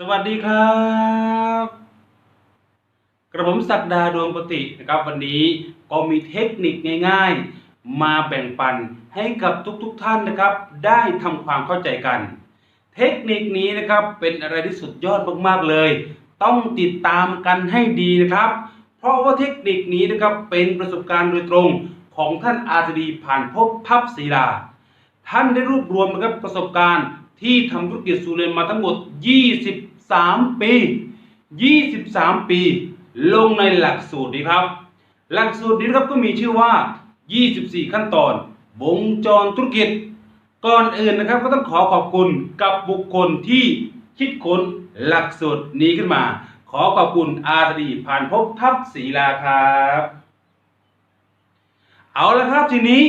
สวัสดีครับ กระผมศักดาดวงปตินะครับ วันนี้ก็มีเทคนิคง่ายๆ มาแบ่งปันให้กับทุกๆทท่านนะครับ ได้ทำความเข้าใจกัน เทคนิคนี้นะครับเป็นอะไรที่สุดยอดมากๆเลย ต้องติดตามกันให้ดีนะครับ เพราะว่าเทคนิคนี้นะครับเป็นประสบการณ์โดยตรงของท่านอาจดีผ่านพบพับศิลา ท่านได้รวบรวมนะครับประสบการณ์ ที่ทำธุรกิจสุเรนมาทั้งหมด 23 ปี 23 ปี ลงในหลักสูตรนี้ครับ หลักสูตรนี้ครับก็มีชื่อว่า 24 ขั้นตอน วงจรธุรกิจ ก่อนอื่นนะครับก็ต้องขอขอบคุณกับบุคคลที่คิดค้นหลักสูตรนี้ขึ้นมา ขอขอบคุณอาร์ดีผ่านพบทัพศรีลาครับ เอาละครับทีนี้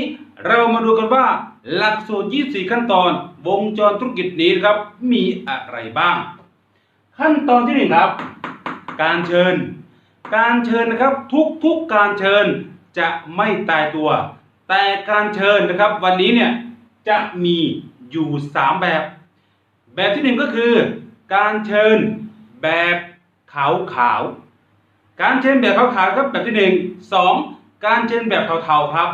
เรามาดูกันว่าหลักสูตร 24 ขั้นตอน วงจรธุรกิจนี้ครับ มีอะไรบ้าง ขั้นตอนที่หนึ่งครับ การเชิญ การเชิญนะครับทุกทุกๆการเชิญจะไม่ตายตัว แต่การเชิญนะครับ วันนี้เนี่ยจะมีอยู่ 3 แบบ แบบที่หนึ่งก็คือ การเชิญแบบขาวขาวการเชิญแบบขาวขาวครับแบบที่หนึ่งสองการเชิญแบบเทาๆครับ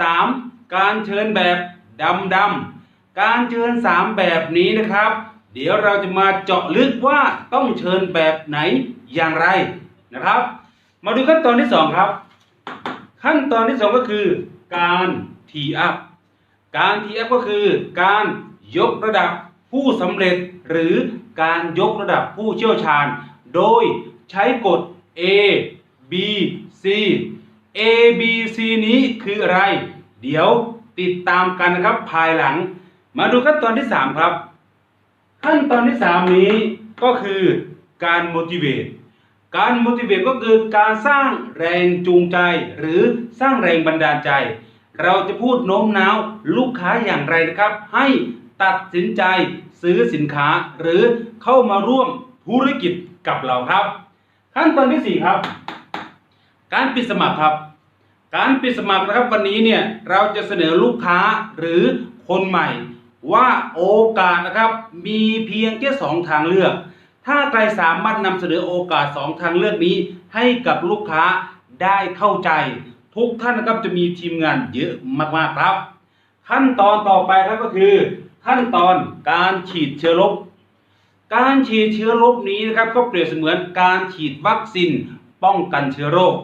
สาม การเชิญแบบดำดำการเชิญสามแบบนี้นะครับ เดี๋ยวเราจะมาเจาะลึกว่าต้องเชิญแบบไหนอย่างไรนะครับ มาดูขั้นตอนที่สองครับ ขั้นตอนที่สองก็คือ การทีอัพการทีอัพก็คือการยกระดับผู้สำเร็จหรือการยกระดับผู้เชี่ยวชาญ โดยใช้กฎ A B C A B C นี้คืออะไร เดี๋ยวติดตามกันนะครับ ภายหลัง มาดูขั้นตอนที่ 3 ครับ ขั้นตอนที่ 3 นี้ก็คือการ motivate การ motivate ก็คือการสร้างแรงจูงใจ หรือสร้างแรงบันดาลใจ เราจะพูดโน้มน้าวลูกค้าอย่างไรนะครับ ให้ตัดสินใจซื้อสินค้าหรือเข้ามาร่วมธุรกิจกับเราครับ ขั้นตอนที่ 4 ครับ การปิดสมัครครับ การปิดสมัครนะครับวันนี้เนี่ยเราจะเสนอลูกค้าหรือคนใหม่ ว่าโอกาสนะครับมีเพียงแค่สองทางเลือก ถ้าใครสามารถนำเสนอโอกาสสองทางเลือกนี้ ให้กับลูกค้าได้เข้าใจ ทุกท่านนะครับจะมีทีมงานเยอะมากๆครับ ขั้นตอนต่อไปครับก็คือ ขั้นตอนการฉีดเชื้อโรคการฉีดเชื้อโรคนี้นะครับก็เปรียบเสมือนการฉีดวัคซีนป้องกันเชื้อโรค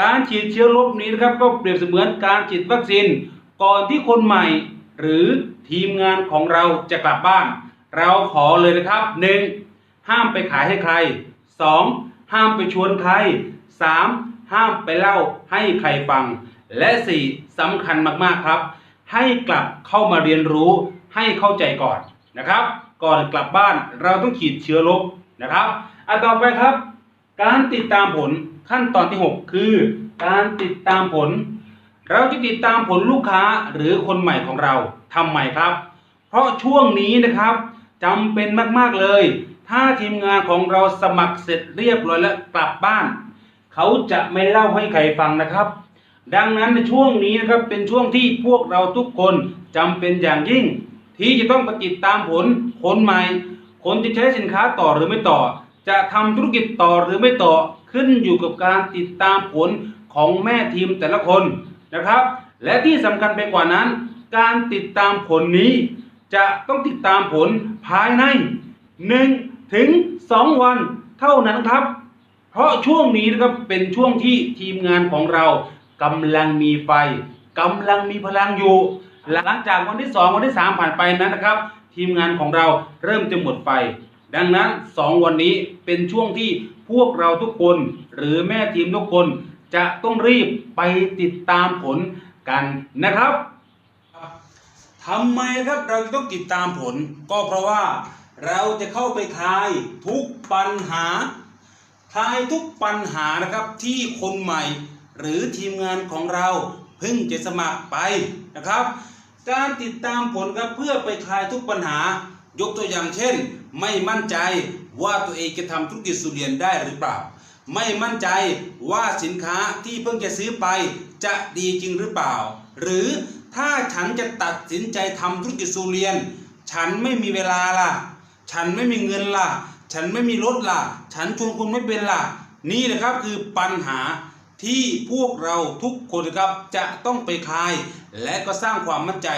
การฉีดเชื้อโรคนี้นะครับก็เปรียบเสมือนการฉีดวัคซีนก่อนที่คนใหม่ หรือทีมงานของเราจะกลับบ้าน เราขอเลยนะครับ 1. ห้ามไปขายให้ใคร 2. ห้ามไปชวนใคร 3. ห้ามไปเล่าให้ใครฟัง และ 4. สำคัญมากๆครับ ให้กลับเข้ามาเรียนรู้ให้เข้าใจก่อนนะครับ ก่อนกลับบ้านเราต้องฉีดเชื้อโรคนะครับอะต่อไปครับ การติดตามผล ขั้นตอนที่ 6 คือ การติดตามผล เราจะติดตามผลลูกค้าหรือคนใหม่ของเราทำไมครับ เพราะช่วงนี้นะครับจำเป็นมากๆเลย ถ้าทีมงานของเราสมัครเสร็จเรียบร้อยแล้วกลับบ้าน เขาจะไม่เล่าให้ใครฟังนะครับ ดังนั้นในช่วงนี้นะครับเป็นช่วงที่พวกเราทุกคนจำเป็นอย่างยิ่ง ที่จะต้องไปติดตามผลคนใหม่ คนจะใช้สินค้าต่อหรือไม่ต่อ จะทำธุรกิจต่อหรือไม่ต่อ ขึ้นอยู่กับการติดตามผลของแม่ทีมแต่ละคนนะครับ และที่สำคัญไปกว่านั้น การติดตามผลนี้ จะต้องติดตามผลภายใน 1 ถึง 2 วันเท่านั้นครับ เพราะช่วงนี้นะครับเป็นช่วงที่ทีมงานของเรากำลังมีไฟกำลังมีพลังอยู่ หลังจากวันที่ 2 วันที่ 3 ผ่านไปนั้นนะครับ ทีมงานของเราเริ่มจะหมดไฟ ดังนั้น 2 วันนี้เป็นช่วงที่พวกเราทุกคน หรือแม่ทีมทุกคน จะต้องรีบไปติดตามผลกันนะครับทำไมครับเราต้องติดตามผล ก็เพราะว่าเราจะเข้าไปคลายทุกปัญหาคลายทุกปัญหานะครับที่คนใหม่ หรือทีมงานของเราเพิ่งจะสมัครไปนะครับ การติดตามผลครับเพื่อไปคลายทุกปัญหายกตัวอย่างเช่น ไม่มั่นใจว่าตัวเองจะทำธุรกิจสุเรียนได้หรือเปล่า ไม่มั่นใจว่าสินค้าที่เพิ่งจะซื้อไปจะดีจริงหรือเปล่า หรือถ้าฉันจะตัดสินใจทำธุรกิจสุเรียน ฉันไม่มีเวลาล่ะ ฉันไม่มีเงินล่ะ ฉันไม่มีรถล่ะ ฉันชวนคุณไม่เป็นล่ะ นี่นะครับคือปัญหาที่พวกเราทุกคนครับจะต้องไปคลาย และก็สร้างความมั่นใจ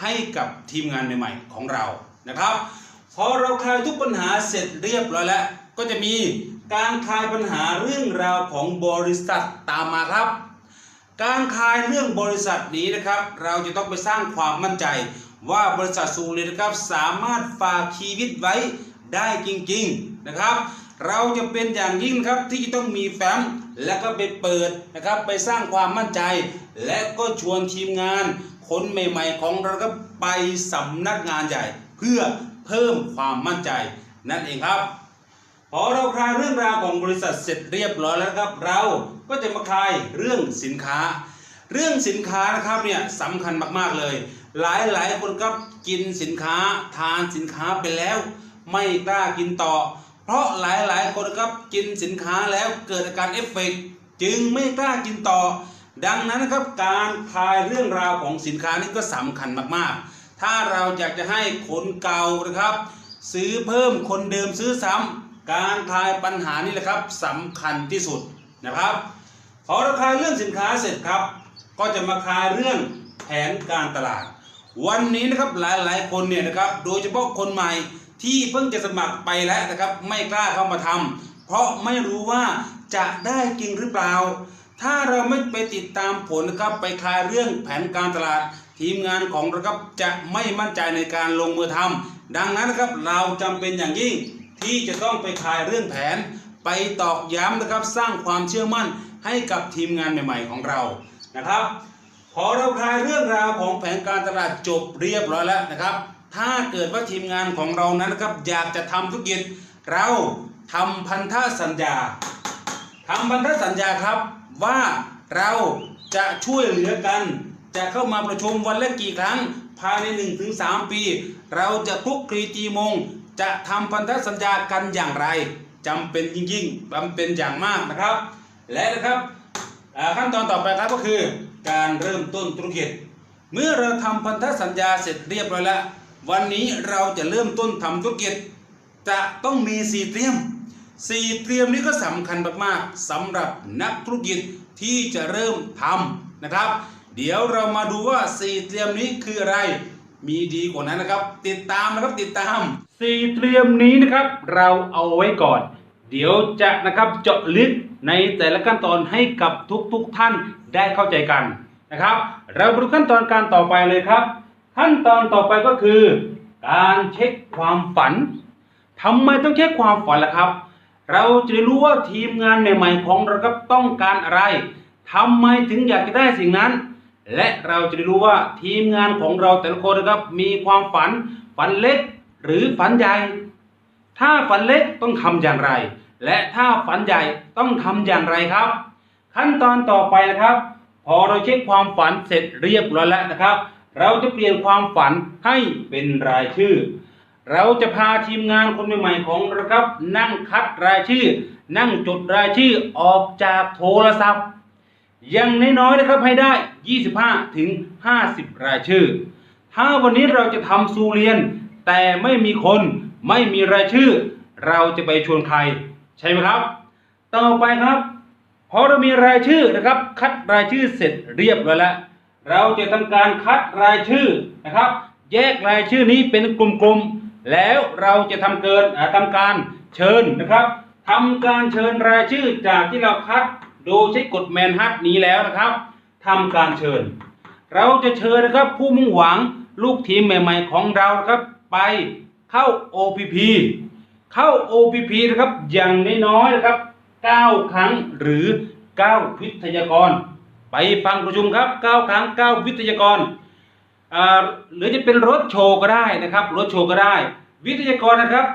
ให้กับทีมงานใหม่ๆของเรานะครับ พอเราคลายทุกปัญหาเสร็จเรียบร้อยแล้ว ก็จะมีการคลายปัญหาเรื่องราวของบริษัทตามมาครับ การคลายเรื่องบริษัทนี้นะครับ เราจะต้องไปสร้างความมั่นใจ ว่าบริษัทซูเรนะครับสามารถฝากชีวิตไว้ได้จริงๆนะครับ เราจะเป็นอย่างยิ่งครับที่จะต้องมีแฟ้มและก็ไปเปิดนะครับไปสร้างความมั่นใจ และก็ชวนทีมงานคนใหม่ ๆ ของเราก็ไปสำนักงานใหญ่ เพื่อ เพิ่มความมั่นใจนั่นเองครับพอเราคลายเรื่องราวของบริษัทเสร็จเรียบร้อยแล้วครับ เราก็จะมาคลายเรื่องสินค้า เรื่องสินค้านะครับเนี่ยสำคัญมากๆเลย หลายหลายคนครับกินสินค้าทานสินค้าไปแล้ว ไม่กล้ากินต่อ เพราะหลายหลายคนครับกินสินค้าแล้วเกิดอาการเอฟเฟกต์จึงไม่กล้ากินต่อ ดังนั้นนะครับการคลายเรื่องราวของสินค้านี่ก็สำคัญมากๆ ถ้าเราอยากจะให้คนเก่านะครับ ซื้อเพิ่มคนเดิมซื้อซ้ำการคลายปัญหานี่แหละครับสำคัญที่สุดนะครับพอเราคลายเรื่องสินค้าเสร็จครับ ก็จะมาคลายเรื่องแผนการตลาด วันนี้นะครับหลายๆคนเนี่ยนะครับโดยเฉพาะคนใหม่ที่เพิ่งจะสมัครไปแล้วนะครับไม่กล้าเข้ามาทำเพราะไม่รู้ว่าจะได้จริงหรือเปล่า ถ้าเราไม่ไปติดตามผลนะครับไปคลายเรื่องแผนการตลาด ทีมงานของเราครับจะไม่มั่นใจในการลงมือทำดังนั้นนะครับเราจำเป็นอย่างยิ่งที่จะต้องไปคลายเรื่องแผน ไปตอกย้ำนะครับสร้างความเชื่อมั่นให้กับทีมงานใหม่ ๆ ของเรานะครับ พอเราคลายเรื่องราวของแผนการตลาดจบเรียบร้อยแล้วนะครับ ถ้าเกิดว่าทีมงานของเรานั้นนะครับอยากจะทำธุรกิจ เราทำพันธสัญญาทำพันธสัญญาครับว่าเราจะช่วยเหลือกัน จะเข้ามาประชุมวันละกี่ครั้งภายใน 1-3 ปี เราจะคลุกคลีจีมง จะทำพันธสัญญากันอย่างไรจำเป็นยิ่งๆจำเป็นอย่างมากนะครับ และนะครับขั้นตอนต่อไปครับก็คือ การเริ่มต้นธุรกิจ เมื่อเราทำพันธสัญญาเสร็จเรียบร้อยแล้ววันนี้เราจะเริ่มต้นทำธุรกิจ จะต้องมีสี่เตรียมสี่เตรียมนี้ก็สำคัญมากๆสำหรับนักธุรกิจที่จะเริ่มทำนะครับ เดี๋ยวเรามาดูว่าสี่เตรียมนี้คืออะไร มีดีกว่านั้นนะครับ ติดตามนะครับติดตามสี่เตรียมนี้นะครับ เราเอาไว้ก่อน เดี๋ยวจะนะครับเจาะลึกในแต่ละขั้นตอนให้กับทุกๆทท่านได้เข้าใจกันนะครับ เราไปดูขั้นตอนการต่อไปเลยครับ ขั้นตอนต่อไปก็คือ การเช็คความฝันทำไมต้องเช็คความฝันล่ะครับ เราจะได้รู้ว่าทีมงานใหม่ๆของเราครับต้องการอะไรทำไมถึงอยากจะได้สิ่งนั้น และเราจะได้รู้ว่าทีมงานของเราแต่ละคนนะครับมีความฝันฝันเล็กหรือฝันใหญ่ ถ้าฝันเล็กต้องทำอย่างไร และถ้าฝันใหญ่ต้องทำอย่างไรครับ ขั้นตอนต่อไปนะครับ พอเราเช็คความฝันเสร็จเรียบร้อยแล้วนะครับ เราจะเปลี่ยนความฝันให้เป็นรายชื่อ เราจะพาทีมงานคนใหม่ๆของเราครับ นั่งคัดรายชื่อ นั่งจดรายชื่อออกจากโทรศัพท์ ยังน้อยๆนะครับให้ได้ 25 ถึง 50 รายชื่อ ถ้าวันนี้เราจะทำซูเรียน แต่ไม่มีคนไม่มีรายชื่อ เราจะไปชวนใคร ใช่ไหมครับ ต่อไปครับพอเรามีรายชื่อนะครับ คัดรายชื่อเสร็จเรียบร้อยแล้ว เราจะทำการคัดรายชื่อนะครับ แยกรายชื่อนี้เป็นกลุ่มๆแล้วเราจะทำเกินอ่าทำการเชิญนะครับทำการเชิญรายชื่อจากที่เราคัด โดยใช้กฎแมนฮัตนี้แล้วนะครับทำการเชิญ เราจะเชิญนะครับผู้มุ่งหวังลูกทีมใหม่ ๆ ของเราครับไปเข้า OPP เข้า OPP นะครับอย่างน้อยๆนะครับ 9 ครั้งหรือ 9 วิทยากร ไปฟังประชุมครับ 9 ครั้ง 9 วิทยากรหรือจะเป็นรถโชว์ก็ได้นะครับรถโชว์ก็ได้ วิทยากรนะครับ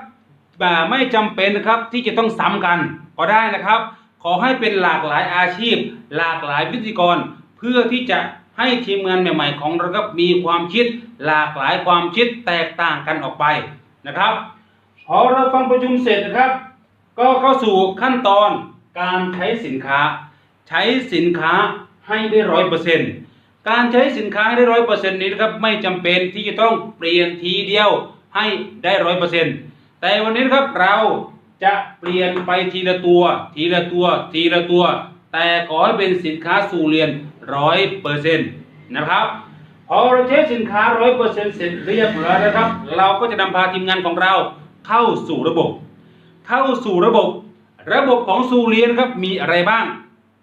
อ่ไม่จำเป็นนะครับที่จะต้องซ้ำกันก็ได้นะครับ ขอให้เป็นหลากหลายอาชีพ หลากหลายวิทยากร เพื่อที่จะให้ทีมงานใหม่ ๆ ของเราครับมีความคิด หลากหลายความคิดแตกต่างกันออกไปนะครับ พอเราฟังประชุมเสร็จนะครับ ก็เข้าสู่ขั้นตอนการใช้สินค้า ใช้สินค้าให้ได้ร้อยเปอร์เซ็นต์การใช้สินค้าให้ได้ร้อยเปอร์เซ็นต์นี้นะครับไม่จำเป็นที่จะต้องเปลี่ยนทีเดียวให้ได้ร้อยเปอร์เซ็นต์แต่วันนี้นะครับเรา จะเปลี่ยนไปทีละตัว ทีละตัว ทีละตัว แต่ขอให้เป็นสินค้าสู่เรียนร้อยเปอร์เซ็นต์นะครับพอเราใช้สินค้าร้อยเปอร์เซ็นต์เสร็จเรียบร้อยแล้วครับ เราก็จะนำพาทีมงานของเราเข้าสู่ระบบ เข้าสู่ระบบ ระบบของสู่เรียนครับมีอะไรบ้าง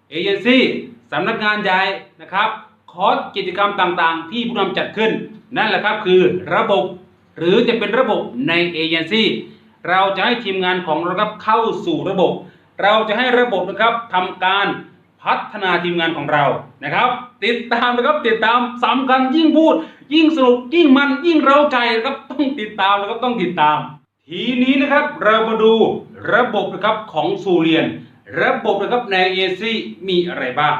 เอเจนซี่สำนักงานใหญ่นะครับคอร์สกิจกรรมต่างๆ ที่ผู้นำจัดขึ้น นั่นแหละครับคือระบบ หรือจะเป็นระบบในเอเจนซี่ เราจะให้ทีมงานของเราครับเข้าสู่ระบบ เราจะให้ระบบนะครับทำการพัฒนาทีมงานของเรานะครับ ติดตามนะครับติดตามสำคัญยิ่งพูด ยิ่งสนุกยิ่งมันยิ่งเราใจนะครับต้องติดตามนะครับต้องติดตาม ทีนี้นะครับเรามาดูระบบนะครับของสูเรียน ระบบนะครับในเอซีมีอะไรบ้าง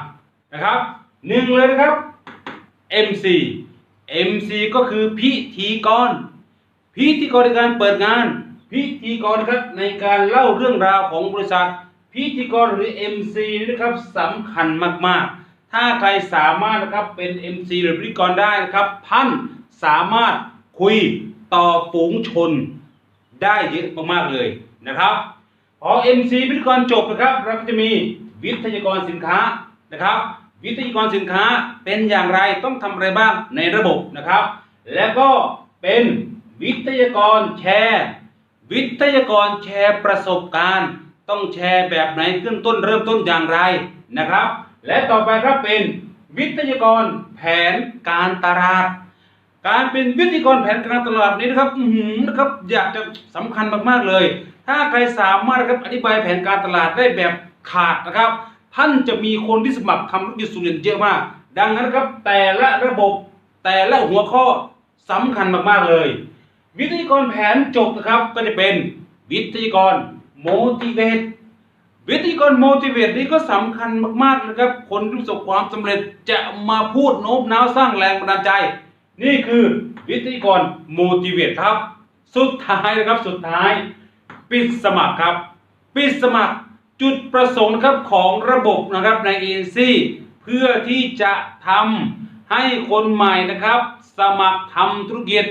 นะครับหนึ่งเลยนะครับ MC MC ก็คือพิธีกร พิธีกรในการเปิดงาน พิธีกรครับในการเล่าเรื่องราวของบริษัท พิธีกรหรือ MC นี่นะครับสำคัญมากๆ ถ้าใครสามารถนะครับเป็น MC หรือพิธีกรได้นะครับท่านสามารถคุยต่อฝูงชนได้เยอะมากๆเลยนะครับพอ MC พิธีกรจบนะครับเราก็จะมีวิทยากรสินค้านะครับ วิทยากรสินค้าเป็นอย่างไรต้องทำอะไรบ้างในระบบนะครับ แล้วก็เป็นวิทยากรแชร์ วิทยากรแชร์ประสบการณ์ ต้องแชร์แบบไหนขึ้นต้นเริ่มต้นอย่างไรนะครับ และต่อไปครับเป็นวิทยากรแผนการตลาด การเป็นวิทยากรแผนการตลาดนี้นะครับอื้อหือนะครับอยากจะสำคัญมากๆเลย ถ้าใครสามารถนะครับอธิบายแผนการตลาดได้แบบขาดนะครับ ท่านจะมีคนที่สมัครทำธุรกิจสุรินเยอะมาก ดังนั้นครับแต่ละระบบแต่ละหัวข้อสำคัญมากๆเลย วิทยากรแผนจบนะครับก็จะเป็นวิทยากร motivate วิทยากร motivate นี้ก็สำคัญมากๆนะครับ คนที่ประสบความสำเร็จจะมาพูดโน้มน้าวสร้างแรงบันดาลใจ นี่คือวิทยากร motivate ครับ สุดท้ายนะครับสุดท้าย ปิดสมัครครับ ปิดสมัครจุดประสงค์ครับของระบบนะครับใน ANC เพื่อที่จะทำให้คนใหม่นะครับ สมัครทำธุรกิจ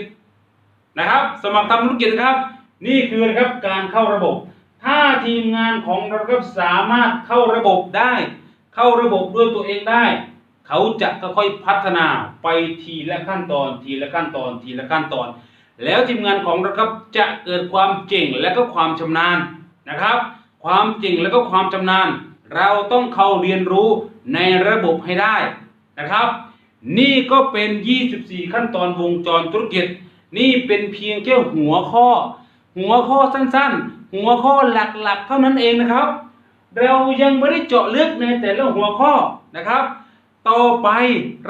นะครับ สมัครทำธุรกิจนะครับ นี่คือนะครับการเข้าระบบ ถ้าทีมงานของเราครับสามารถเข้าระบบได้ เข้าระบบด้วยตัวเองได้ เขาจะค่อยๆพัฒนาไปทีละขั้นตอน ทีละขั้นตอน ทีละขั้นตอน แล้วทีมงานของเราครับจะเกิดความเก่งและก็ความชำนาญนะครับ ความเก่งและก็ความชำนาญ เราต้องเข้าเรียนรู้ในระบบให้ได้นะครับ นี่ก็เป็น 24 ขั้นตอนวงจรธุรกิจ นี่เป็นเพียงแค่หัวข้อ หัวข้อสั้นๆ หัวข้อหลักๆ เท่านั้นเองนะครับ เรายังไม่ได้เจาะลึกในแต่ละหัวข้อนะครับ ต่อไป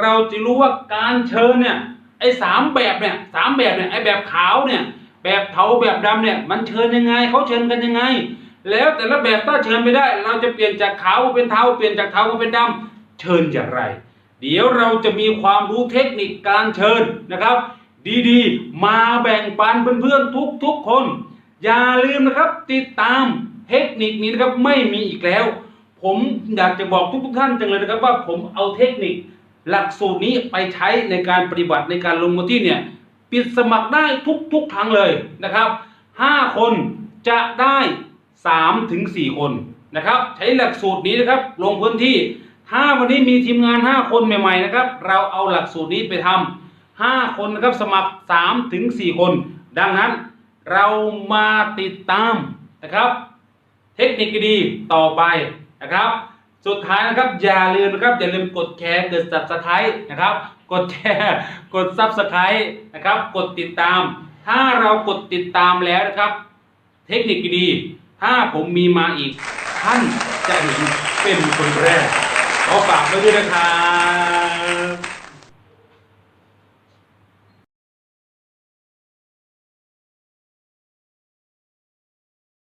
เราจะรู้ว่าการเชิญเนี่ยไอ้สามแบบเนี่ยสามแบบเนี่ยไอ้แบบขาวเนี่ยแบบเทาแบบดำเนี่ยมันเชิญยังไงเขาเชิญกันยังไง แล้วแต่ละแบบถ้าเชิญไม่ได้ เราจะเปลี่ยนจากขาวเป็นเทาเปลี่ยนจากเทามาเป็นดำเชิญอย่างไร เดี๋ยวเราจะมีความรู้เทคนิคการเชิญนะครับ ดีๆ มาแบ่งปันเพื่อนๆทุกๆคน อย่าลืมนะครับ ติดตามเทคนิคนี้นะครับไม่มีอีกแล้ว ผมอยากจะบอกทุกๆท่านจังเลยนะครับว่าผมเอาเทคนิค หลักสูตรนี้ไปใช้ในการปฏิบัติในการลงมือที่เนี่ยปิดสมัครได้ทุกๆครั้งเลยนะครับ 5 คนจะได้3ถึง4คนนะครับ ใช้หลักสูตรนี้นะครับลงพื้นที่ ถ้าวันนี้มีทีมงาน 5 คนใหม่ ๆ นะครับ เราเอาหลักสูตรนี้ไปทำ 5 คนนะครับสมัคร3ถึง4คน ดังนั้นเรามาติดตามนะครับ เทคนิคดีต่อไปนะครับ สุดท้ายนะครับอย่าลืมนะครับอย่าลืมกดแชร์กด subscribe นะครับ กดแชร์กด subscribe นะครับ กดติดตาม ถ้าเรากดติดตามแล้วนะครับ เทคนิคดีถ้าผมมีมาอีกท่านจะเห็นเป็นคนแรกขอฝากไว้ด้วยนะครับ